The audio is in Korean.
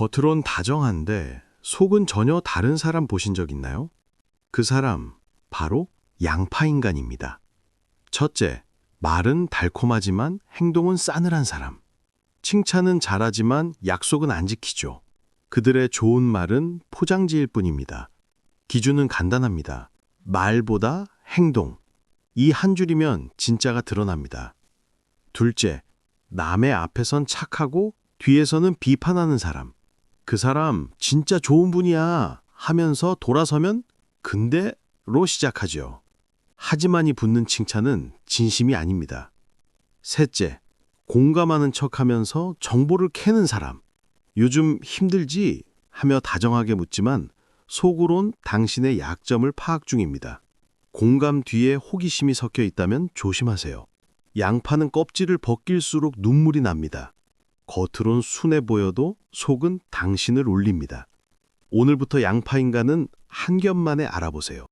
겉으론 다정한데 속은 전혀 다른 사람 보신 적 있나요? 그 사람, 바로 양파 인간입니다. 첫째, 말은 달콤하지만 행동은 싸늘한 사람. 칭찬은 잘하지만 약속은 안 지키죠. 그들의 좋은 말은 포장지일 뿐입니다. 기준은 간단합니다. 말보다 행동. 이 한 줄이면 진짜가 드러납니다. 둘째, 남의 앞에선 착하고 뒤에서는 비판하는 사람. 그 사람 진짜 좋은 분이야 하면서 돌아서면 근데로 시작하죠. 하지만이 붙는 칭찬은 진심이 아닙니다. 셋째, 공감하는 척 하면서 정보를 캐는 사람. 요즘 힘들지? 하며 다정하게 묻지만 속으론 당신의 약점을 파악 중입니다. 공감 뒤에 호기심이 섞여 있다면 조심하세요. 양파는 껍질을 벗길수록 눈물이 납니다. 겉으론 순해 보여도 속은 당신을 울립니다. 오늘부터 양파 인간은 한 겹만에 알아보세요.